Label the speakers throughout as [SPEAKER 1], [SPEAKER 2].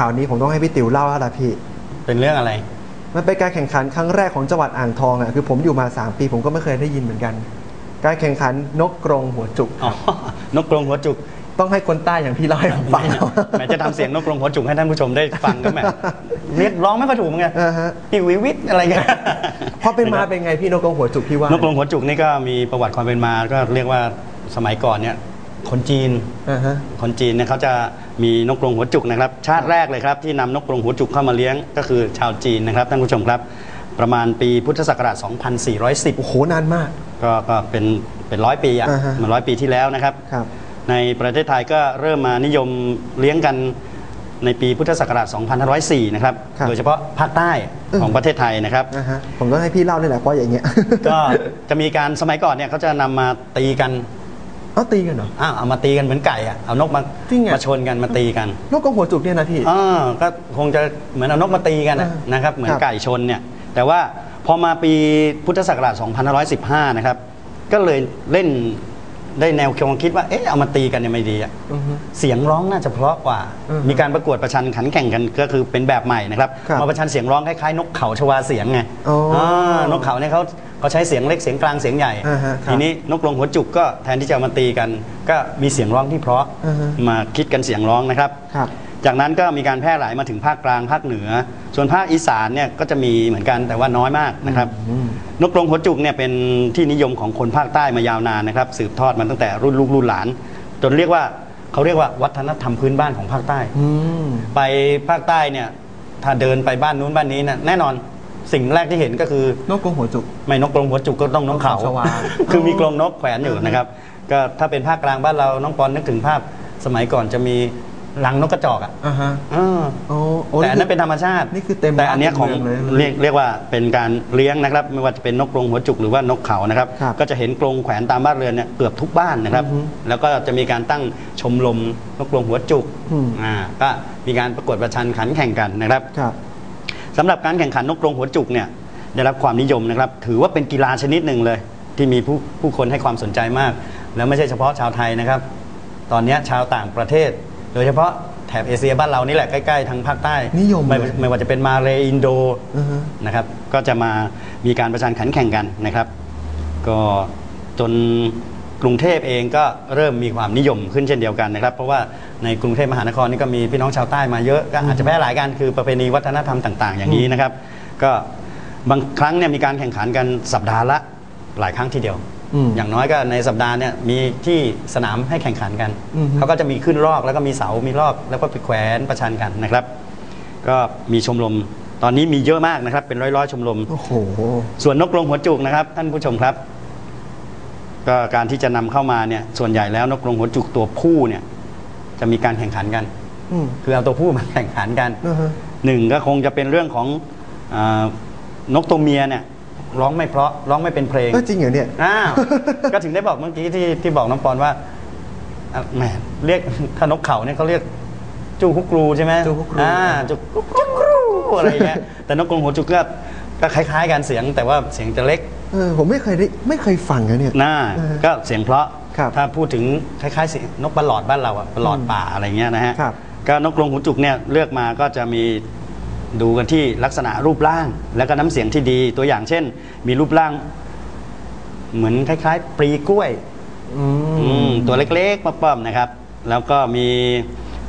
[SPEAKER 1] ข่าวนี้ผมต้องให้พี่ติ๋วเล่าแล้วล่ะพี่
[SPEAKER 2] เป็นเรื่องอะไร
[SPEAKER 1] มันเป็นการแข่งขันครั้งแรกของจังหวัดอ่างทองอะคือผมอยู่มา 3 ปีผมก็ไม่เคยได้ยินเหมือนกัน การแข่งขันนกกรงหัวจุก
[SPEAKER 2] อ๋อนกกรงหัวจุก
[SPEAKER 1] ต้องให้คนใต้อย่างพี่เล่าให้ผมฟัง
[SPEAKER 2] แหมจะทำเสียงนกกรงหัวจุกให้ท่านผู้ชมได้ฟังก็แหมเรียกร้องไม่ค่อยถูกเหมือนกัน
[SPEAKER 1] อ่าฮะ
[SPEAKER 2] พี่วิวิทอะไรเงี้ย
[SPEAKER 1] พอเป็นมาเป็นไงพี่นกกรงหัวจุกพี่ว่าน
[SPEAKER 2] กกรงหัวจุกนี่ก็มีประวัติความเป็นมาก็เรียกว่าสมัยก่อนเนี่ย คนจีน
[SPEAKER 1] อ่าฮะ
[SPEAKER 2] คนจีนเนี่ยเขาจะมีนกกรงหัวจุกนะครับ ชาติแรกเลยครับที่นำนกกรงหัวจุกเข้ามาเลี้ยงก็คือชาวจีนนะครับท่านผู้ชมครับ ประมาณปีพุทธศักราช 2410
[SPEAKER 1] โอ้โห นานมาก
[SPEAKER 2] ก็ก็เป็นเป็นร้อยปีอะ
[SPEAKER 1] อ่าฮะ
[SPEAKER 2] มันร้อยปีที่แล้วนะครับ
[SPEAKER 1] ครับ
[SPEAKER 2] ในประเทศไทยก็เริ่มมานิยมเลี้ยงกันในปีพุทธศักราช 2504 นะครับ
[SPEAKER 1] ครับ
[SPEAKER 2] โดยเฉพาะภาคใต้ของประเทศไทยนะครับ
[SPEAKER 1] อ่าฮะ ผมต้องให้พี่เล่านี่แหละเพราะอย่างเงี้ย
[SPEAKER 2] ก็จะมีการสมัยก่อนเนี่ยเขาจะนำมาตีกัน
[SPEAKER 1] เอาตีกันเหรอ
[SPEAKER 2] อ้าวเอามาตีกันเหมือนไก่อะเอานกมา
[SPEAKER 1] จริงอะ
[SPEAKER 2] มาชนกันมาตีกัน
[SPEAKER 1] นกกรงหัวจุกเนี่ยนะพี่
[SPEAKER 2] อ่าก็คงจะเหมือนเอานกมาตีกันอะ
[SPEAKER 1] อ่าน
[SPEAKER 2] นะครับ เหมือ
[SPEAKER 1] คนรับ
[SPEAKER 2] ไก่ชนเนี่ยแต่ว่าพอมาปีพุทธศักราช2515 นะครับ ก็เลยเล่น ได้แนวความคิดว่าเอ๊ะเอามาตีกันเนี่ยไม่ดีอะ
[SPEAKER 1] อือฮึ
[SPEAKER 2] เสียงร้องน่าจะเพราะกว่า
[SPEAKER 1] อือฮึ
[SPEAKER 2] มีการประกวดประชันขันแข่งกันก็คือเป็นแบบใหม่นะครับ
[SPEAKER 1] ครับ
[SPEAKER 2] มาประชันเสียงร้องคล้ายๆนกเขาชวาเสียงไง
[SPEAKER 1] อ๋ออ่า
[SPEAKER 2] นกเขาเนี่ยเขาเขาใช้เสียงเล็กเสียงกลางเสียงใหญ่
[SPEAKER 1] อ่าฮะครับ
[SPEAKER 2] ทีนี้นกกรงหัวจุกก็แทนที่จะเอามาตีกัน ก็มีเสียงร้องที่เพราะ
[SPEAKER 1] อ่าฮะ
[SPEAKER 2] มาคิดกันเสียงร้องนะครับ
[SPEAKER 1] ครับ
[SPEAKER 2] จากนั้นก็มีการแพร่หลายมาถึงภาคกลางภาคเหนือ ส่วนภาคอีสานเนี่ยก็จะมีเหมือนกันแต่ว่าน้อยมากนะครับ
[SPEAKER 1] อืม
[SPEAKER 2] นกกรงหัวจุกเนี่ยเป็นที่นิยมของคนภาคใต้มายาวนานนะครับ สืบทอดมาตั้งแต่รุ่นลูกรุ่นหลาน จนเรียกว่าเขาเรียกว่าวัฒนธรรมพื้นบ้านของภาคใต้
[SPEAKER 1] อืม
[SPEAKER 2] ไปภาคใต้เนี่ยถ้าเดินไปบ้านนู้นบ้านนี้นะแน่นอนสิ่งแรกที่เห็นก็คือ
[SPEAKER 1] นกกรงหัวจุก
[SPEAKER 2] ไม่นกกรงหัวจุกก็ต้องนกเขา
[SPEAKER 1] นกเขาชวา
[SPEAKER 2] คือมีกรงนกแขวนอยู่นะครับ ก็ถ้าเป็นภาคกลางบ้านเราน้องปอนนึกถึงภาพสมัยก่อนจะมี รังนกกระจอกอะ
[SPEAKER 1] อ่าฮะ
[SPEAKER 2] อ่า
[SPEAKER 1] โอ้โอ้
[SPEAKER 2] แต่อันนั้น
[SPEAKER 1] คื
[SPEAKER 2] เป็นธรรมชาติ
[SPEAKER 1] นี่คือเต็ม
[SPEAKER 2] แต่อันเนี้ยของ
[SPEAKER 1] บ้านเต็มเมืองเลย
[SPEAKER 2] เรียกเรียกว่าเป็นการเลี้ยงนะครับ ไม่ว่าจะเป็นนกกรงหัวจุกหรือว่านกเขานะครับ
[SPEAKER 1] ครับ
[SPEAKER 2] ก็จะเห็นกรงแขวนตามบ้านเรือนเนี่ยเกือบทุกบ้านนะครับ
[SPEAKER 1] อือฮึ
[SPEAKER 2] แล้วก็จะมีการตั้งชมรมนกกรงหัวจุก
[SPEAKER 1] อืม
[SPEAKER 2] อ่าก็มีการประกวดประชันขันแข่งกันนะครับ
[SPEAKER 1] ครับ
[SPEAKER 2] สำหรับการแข่งขันนกกรงหัวจุกเนี่ยได้รับความนิยมนะครับ ถือว่าเป็นกีฬาชนิดหนึ่งเลย ที่มีผู้ผู้คนให้ความสนใจมาก แล้วไม่ใช่เฉพาะชาวไทยนะครับ ตอนเนี้ยชาวต่างประเทศ โดยเฉพาะแถบเอเชียบ้านเรานี่แหละใกล้ๆทางภาคใต้
[SPEAKER 1] นิยม
[SPEAKER 2] ไม่
[SPEAKER 1] เลย
[SPEAKER 2] ไม่ว่าจะเป็นมาเลอินโด
[SPEAKER 1] อือฮะ
[SPEAKER 2] นะครับ ก็จะมามีการประชันขันแข่งกันนะครับ ก็จนกรุงเทพเองก็เริ่มมีความนิยมขึ้นเช่นเดียวกันนะครับ เพราะว่าในกรุงเทพมหานครนี่ก็มีพี่น้องชาวใต้มาเยอะก็อาจจะแพร่หลายกันคือประเพณีวัฒนธรรมต่าง ๆ อย่างนี้นะครับ ก็บางครั้งเนี่ยมีการแข่งขันกันสัปดาห์ละหลายครั้งทีเดียว
[SPEAKER 1] อืม
[SPEAKER 2] อย่างน้อยก็ในสัปดาห์เนี่ยมีที่สนามให้แข่งขันกัน
[SPEAKER 1] อือฮึ
[SPEAKER 2] เขาก็จะมีขึ้นรอกแล้วก็มีเสา มีรอกแล้วก็ไปแขวนประชันกันนะครับ ก็มีชมรมตอนนี้มีเยอะมากนะครับ เป็นร้อยๆชมรม
[SPEAKER 1] โอ้โห
[SPEAKER 2] ส่วนนกกรงหัวจุกนะครับ ท่านผู้ชมครับ ก็การที่จะนำเข้ามาเนี่ย ส่วนใหญ่แล้วนกกรงหัวจุกตัวผู้เนี่ย จะมีการแข่งขันกัน
[SPEAKER 1] อืม
[SPEAKER 2] คือเอาตัวผู้มาแข่งขันกัน
[SPEAKER 1] อ่าฮะ
[SPEAKER 2] หนึ่งก็คงจะเป็นเรื่องของอานกตัวเมียเนี่ย ร้องไม่เพราะร้องไม่เป็นเพลง
[SPEAKER 1] เออจริงเหรอเนี่ย
[SPEAKER 2] อ้าวก็ถึงได้บอกเมื่อกี้ที่ที่บอกน้องปอนว่าอะแหมเรียกถ้านกเขาเนี่ยเขาเรียกจูคุกรูใช่ไหม
[SPEAKER 1] จูคุกรู
[SPEAKER 2] อ่าจูคุกรูอะไรอย่างเงี้ยแต่นกกรงหัวจุกก็ก็คล้ายๆกันเสียงแต่ว่าเสียงจะเล็ก
[SPEAKER 1] เออผมไม่เคยได้ไม่เคยฟังนะเนี่ย
[SPEAKER 2] หน้า
[SPEAKER 1] เออ
[SPEAKER 2] ก็เสียงเพราะ
[SPEAKER 1] ครับ
[SPEAKER 2] ถ้าพูดถึงคล้ายๆเสียงนกปลาหลอดบ้านเราอะปลาหลอดป่าอะไรเงี้ยนะฮะ
[SPEAKER 1] ครับ
[SPEAKER 2] ก็นกกรงหูจุกเนี่ยเลือกมาก็จะมี ดูกันที่ลักษณะรูปร่างแล้วก็น้ำเสียงที่ดี ตัวอย่างเช่น มีรูปร่าง เหมือนคล้ายๆ ปลีกล้วย
[SPEAKER 1] อื
[SPEAKER 2] อื
[SPEAKER 1] ม
[SPEAKER 2] มตัวเล็กๆป้อมๆนะครับ แล้วก็มี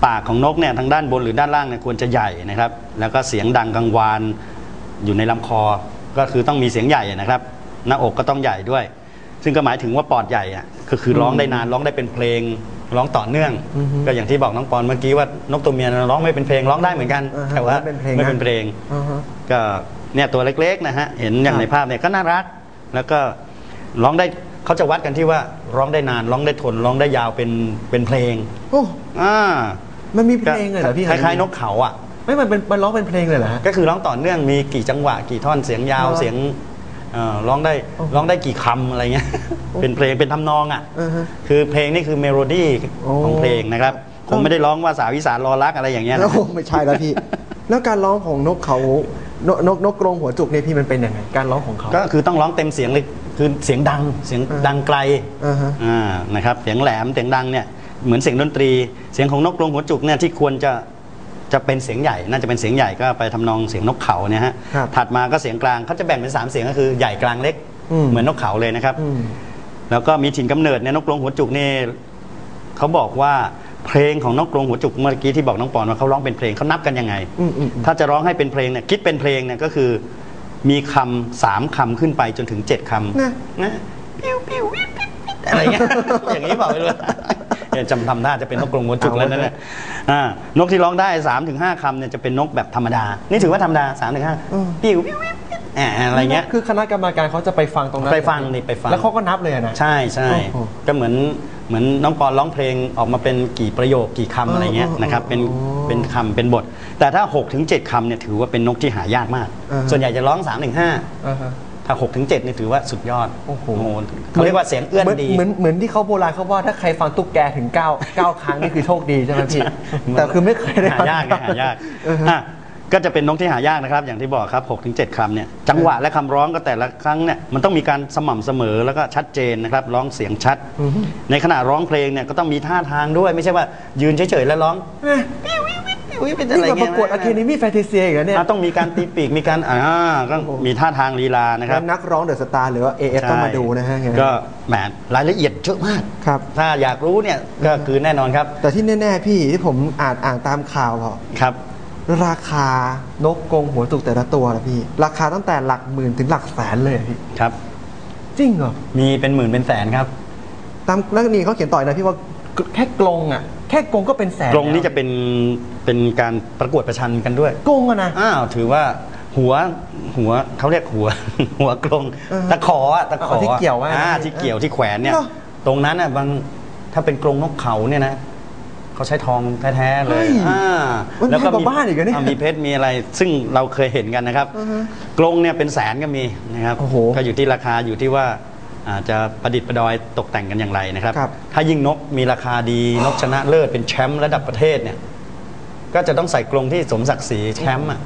[SPEAKER 2] ปากของนกเนี่ยทางด้านบนหรือด้านล่างเนี่ยควรจะใหญ่นะครับ แล้วก็เสียงดังกังวานอยู่ในลำคอ ก็คือต้องมีเสียงใหญ่นะครับ หน้าอกก็ต้องใหญ่ด้วย ซึ่งก็หมายถึงว่าปอดใหญ่อะก็คือร้องได้นานร้องได้เป็นเพลงร้องต่อเนื่อง
[SPEAKER 1] อือฮึ
[SPEAKER 2] ก็อย่างที่บอกน้องปอนเมื่อกี้ว่านกตัวเมียร้องไม่เป็นเพลงร้องได้เหมือนกัน
[SPEAKER 1] อ่าฮะ
[SPEAKER 2] แต่ว่า
[SPEAKER 1] ไม่เป็นเพลงนะ
[SPEAKER 2] ไม่เป็นเพลง
[SPEAKER 1] อ่าฮะ
[SPEAKER 2] ก็เนี่ยตัวเล็กๆนะฮะเห็นอย่าง
[SPEAKER 1] ครับ
[SPEAKER 2] ในภาพเนี่ยก็น่ารัก แล้วก็ร้องได้เขาจะวัดกันที่ว่าร้องได้นานร้องได้ทนร้องได้ยาวเป็นเป็นเพลง
[SPEAKER 1] โอ้
[SPEAKER 2] อ่า
[SPEAKER 1] มันมีเพลงเลยเหรอพี่
[SPEAKER 2] คล้ายๆนกเขาอะ
[SPEAKER 1] ไม่มันเป็นมันร้องเป็นเพลงเลยเหรอฮะ
[SPEAKER 2] ก็คือร้องต่อเนื่องมีกี่จังหวะกี่ท่อนเสียงยาว
[SPEAKER 1] เหรอ
[SPEAKER 2] เสียง เอ่อร้องได้
[SPEAKER 1] โอ้โห
[SPEAKER 2] ร้องได้กี่คำอะไรเงี้ย
[SPEAKER 1] โอ้
[SPEAKER 2] เป็นเพลงเป็นทำนองอะ
[SPEAKER 1] อ่าฮะ
[SPEAKER 2] คือเพลงนี่คือเมโลดี้
[SPEAKER 1] โอ้
[SPEAKER 2] ของเพลงนะครับคงไม่ได้ร้องว่าสาวิสานรอรักอะไรอย่างเงี้ย
[SPEAKER 1] แล้
[SPEAKER 2] นะ
[SPEAKER 1] วไม่ใช่แล้วพี่ แล้วการร้องของนกเขานกนกนกกรงหัวจุกเนี่ยพี่มันเป็นยังไงการร้องของเขา
[SPEAKER 2] ก็คือต้องร้องเต็มเสียงเลยคือเสียงดังเสียง
[SPEAKER 1] อ่า
[SPEAKER 2] ดังไกล
[SPEAKER 1] อ่าฮะ
[SPEAKER 2] อ่านะครับเสียงแหลมเสียงดังเนี่ยเหมือนเสียงดนตรี เสียงของนกกรงหัวจุกเนี่ยที่ควรจะ จะเป็นเสียงใหญ่น่าจะเป็นเสียงใหญ่ก็ไปทำนองเสียงนกเขาเนี่ยฮะ
[SPEAKER 1] ครับ
[SPEAKER 2] ถัดมาก็เสียงกลางเขาจะแบ่งเป็นสามเสียงก็คือใหญ่กลางเล็ก
[SPEAKER 1] อืม
[SPEAKER 2] เหมือนนกเขาเลยนะครับ
[SPEAKER 1] อืม
[SPEAKER 2] แล้วก็มีถิ่นกำเนิดเนี่ยนกกรงหัวจุกนี่เขาบอกว่าเพลงของนกกรงหัวจุกเมื่อกี้ที่บอกน้องปอนว่าเขาร้องเป็นเพลงเขานับกันยังไง
[SPEAKER 1] อืมอืมอืม
[SPEAKER 2] ถ้าจะร้องให้เป็นเพลงเนี่ยคิดเป็นเพลงเนี่ยก็คือมีคำสามคำขึ้นไปจนถึงเจ็ดคำ
[SPEAKER 1] นะ
[SPEAKER 2] นะปิ้วปิ้ววิบวิบวิบอะไรเงี้ย อย่างนี้เปล่าไม่รู้เนี่ย จำทำท่าจะเป็นนกกรงหัวจุกแล้วนะเนี่ยอ่านกที่ร้องได้3าถึงห้าคำเนี่ยจะเป็นนกแบบธรรมดา นี่ถือว่าธรรมดา3าถึงห้า
[SPEAKER 1] อืม
[SPEAKER 2] ปิ้วปิ้ววิบวิบอ่าอะไรเงี้ย
[SPEAKER 1] คือคณะกรรมการเขาจะไปฟังตรงนั้น
[SPEAKER 2] ไปฟังนี่ไปฟัง
[SPEAKER 1] แล้วเขาก็นับเลยอะนะ
[SPEAKER 2] ใช่ใช่
[SPEAKER 1] โอ้โห
[SPEAKER 2] ก็เหมือนเหมือนน้องปอนร้องเพลงออกมาเป็นกี่ประโยคกี่คำอะไรเงี้ย
[SPEAKER 1] อ๋อ
[SPEAKER 2] นะครับเป็น
[SPEAKER 1] อ๋อ
[SPEAKER 2] เป็นคำเป็นบท แต่ถ้า6ถึง7คำเนี่ยถือว่าเป็นนกที่หายากมาก
[SPEAKER 1] อ่าฮะ
[SPEAKER 2] ส่วนใหญ่จะร้อง3ถึง5
[SPEAKER 1] อ่า ฮะ
[SPEAKER 2] ถ้า6ถึง7นี่ถือว่าสุดยอด
[SPEAKER 1] โอ้โห
[SPEAKER 2] เขาเรียกว่าเสียงเอื้อนดี
[SPEAKER 1] เหมือนเหมือนที่เขาโบราณเขาว่าถ้าใครฟังตุ๊กแกถึง9 9ครั้งนี่คือโชคดีใช่ไหมพี่แต่คือไม่เคยได้ฟัง
[SPEAKER 2] หายากไงหายาก
[SPEAKER 1] เออฮะ
[SPEAKER 2] อะก็จะเป็นนกที่หายากนะครับอย่างที่บอกครับ6ถึง7คำเนี่ยจังหวะและคำร้องก็แต่ละครั้งเนี่ยมันต้องมีการสม่ำเสมอแล้วก็ชัดเจนนะครับร้องเสียงชัด
[SPEAKER 1] อือฮึ
[SPEAKER 2] ในขณะร้องเพลงเนี่ยก็ต้องมีท่าทางด้วย ไม่ใช่ว่ายืนเฉยๆแล้วร้อง
[SPEAKER 1] เอ๊ะ
[SPEAKER 2] อุ๊ยเป็น
[SPEAKER 1] นี่
[SPEAKER 2] อะไร
[SPEAKER 1] กับป
[SPEAKER 2] เงี้
[SPEAKER 1] ระ
[SPEAKER 2] ย
[SPEAKER 1] กวดอะคาเดมี่แฟนตาเซียอีกแล้วเนี่ย
[SPEAKER 2] อะต้องมีการตีปีกมีการอ่าก็มีท่าทางลีลานะครับ
[SPEAKER 1] แล้วนักร้องเดอะสตาร์หรือว่า AF ต้องมาดูนะฮะงั้น
[SPEAKER 2] ก็แหมรายละเอียดเยอะมาก
[SPEAKER 1] ครับ
[SPEAKER 2] ถ้าอยากรู้เนี่ยก็คือแน่นอนครับ
[SPEAKER 1] แต่ที่แน่ ๆ พี่ที่ผมอ่านอ่านตามข่าวอะ
[SPEAKER 2] ครับ
[SPEAKER 1] ราคานกกรงหัวจุกแต่ละตัวนะพี่ ราคาตั้งแต่หลักหมื่นถึงหลักแสนเลยอะพี่
[SPEAKER 2] ครับ
[SPEAKER 1] จริงเหรอ
[SPEAKER 2] มีเป็นหมื่นเป็นแสนครับ
[SPEAKER 1] ตามแล้วนี่เขาเขียนต่อยนะพี่ว่า แค่กรงอะแค่กรงก็เป็นแสน
[SPEAKER 2] กรงนี้
[SPEAKER 1] แล้ว
[SPEAKER 2] จะเป็นเป็นการประกวดประชันกันด้วย
[SPEAKER 1] กรงอะนะ
[SPEAKER 2] อ้าวถือว่าหัวหัวเขาเรียกหัว หัวกรง
[SPEAKER 1] เออ
[SPEAKER 2] ตะขออะตะขอ
[SPEAKER 1] เอาที่เกี่ยวไว้
[SPEAKER 2] อ่า
[SPEAKER 1] นะ
[SPEAKER 2] ที่เกี่ยวที่แขวนเนี่ย
[SPEAKER 1] เหรอ
[SPEAKER 2] ตรงนั้นอะบางถ้าเป็นกรงนกเขาเนี่ยนะเขาใช้ทองแท้ๆเลย
[SPEAKER 1] เฮ้ย
[SPEAKER 2] อ่า
[SPEAKER 1] มันแพงกว่าบ้านอีกเหรอเนี่ยา
[SPEAKER 2] มีเพชรมีอะไร ซึ่งเราเคยเห็นกันนะครับ
[SPEAKER 1] อือฮะ
[SPEAKER 2] กรงเนี่ยเป็นแสนก็มีนะครับ
[SPEAKER 1] โอ้โห
[SPEAKER 2] ก็อยู่ที่ราคาอยู่ที่ว่าอา จจะประดิษฐ์ประดอยตกแต่งกันอย่างไรนะครับ
[SPEAKER 1] ครับ
[SPEAKER 2] ถ้ายิ่งนกมีราคาดีนกชนะเลิศเป็นแชมป์ระดับประเทศเนี่ยก็จะต้องใส่กรงที่สมศักดิ์ศรีแชมป์อะ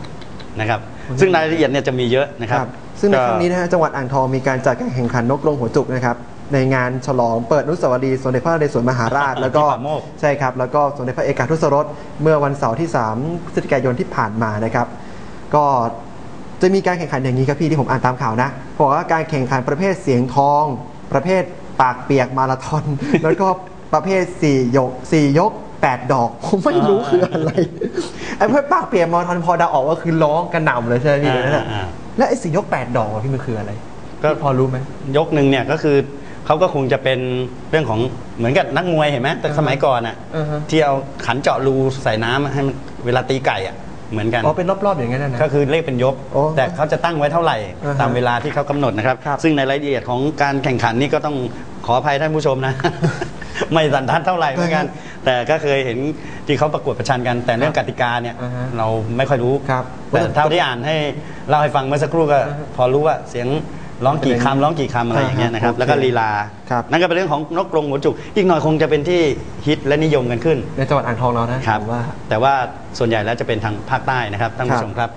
[SPEAKER 2] นะครับ ซึ่งรายละเอียดเนี่ยจะมีเยอะนะครับ
[SPEAKER 1] ซึ่งใน
[SPEAKER 2] ก็
[SPEAKER 1] ครั้งนี้นะฮะจังหวัดอ่างทองมีการจัดการแข่งขันนกกรงหัวจุกนะครับในงานฉลองเปิดอนุสาวรีย์สมเด็จพระนเรศวรมหาราช แล้วก็
[SPEAKER 2] ที่ป่าโมก
[SPEAKER 1] ใช่ครับแล้วก็สมเด็จพระเอกาทศรสเมื่อวันเสาร์ที่3พฤศจิกายนที่ผ่านมานะครับ ก็ จะมีการแข่งขันอย่างนี้ครับพี่ที่ผมอ่านตามข่าวนะบอกว่าการแข่งขันประเภทเสียงทอง ประเภทปากเปียกมาราธอน แล้วก็ประเภทสี่ยกสี่ยกแปดดอก ผมไม่รู้คืออะไรไอ้ประเภทปากเปียกมาราธอนพอเดาออกว่าคือร้องกระหน่ำเลยใช่ไหมพี่นั่นแหละ
[SPEAKER 2] อ่า
[SPEAKER 1] และไอ้สี่ยกแปดดอกอะพี่มันคืออะไร
[SPEAKER 2] ก็
[SPEAKER 1] พี่พอรู้ไหม
[SPEAKER 2] ยกหนึ่งเนี่ยก็คือเขาก็คงจะเป็นเรื่องของเหมือนกับนักมวยเห็นไหมแต่สมัยก่อนอะ
[SPEAKER 1] อ่าฮะ
[SPEAKER 2] ที่เอาขันเจาะรูใส่น้ำให้มันเวลาตีไก่อะ เหมือนกัน
[SPEAKER 1] อ๋อเป็นรอบๆอย่างนั้นนะนะ
[SPEAKER 2] ก็คือเลขเป็นยก
[SPEAKER 1] โอ้
[SPEAKER 2] แต่เขาจะตั้งไว้เท่าไหร่
[SPEAKER 1] อ่าฮะ
[SPEAKER 2] ตามเวลาที่เขากำหนดนะครับ
[SPEAKER 1] ครับ
[SPEAKER 2] ซึ่งในรายละเอียดของการแข่งขันนี่ก็ต้องขออภัยท่านผู้ชมนะ ไม่สันทัดเท่าไหร่เหมือนกัน แต่ก็เคยเห็นที่เขาประกวดประชันกัน แต่เรื่องกติกาเนี่ย
[SPEAKER 1] อ่าฮะ
[SPEAKER 2] เราไม่ค่อยรู้
[SPEAKER 1] ครับ
[SPEAKER 2] แต่เท่าที่อ่านให้เล่าให้ฟังเมื่อสักครู่ก็
[SPEAKER 1] อ่าฮะ
[SPEAKER 2] พอรู้ว่าเสียง ร้องกี่คำร้องกี่คำอะไรอย่างเงี้ยนะครับ
[SPEAKER 1] อ่าฮะ
[SPEAKER 2] แล้วก็
[SPEAKER 1] โอเค
[SPEAKER 2] ลีลา
[SPEAKER 1] ครับ
[SPEAKER 2] นั่นก็เป็นเรื่องของนกกรงหัวจุก อีกหน่อยคงจะเป็นที่ฮิตและนิยมกันขึ้น
[SPEAKER 1] ในจังหวัดอ่างทองเรานะครับผมว่า
[SPEAKER 2] แต่ว่าส่วนใหญ่แล้วจะเป็นทางภาคใต้นะครับท่าน
[SPEAKER 1] ครั
[SPEAKER 2] ผู้
[SPEAKER 1] บ
[SPEAKER 2] ชมครับ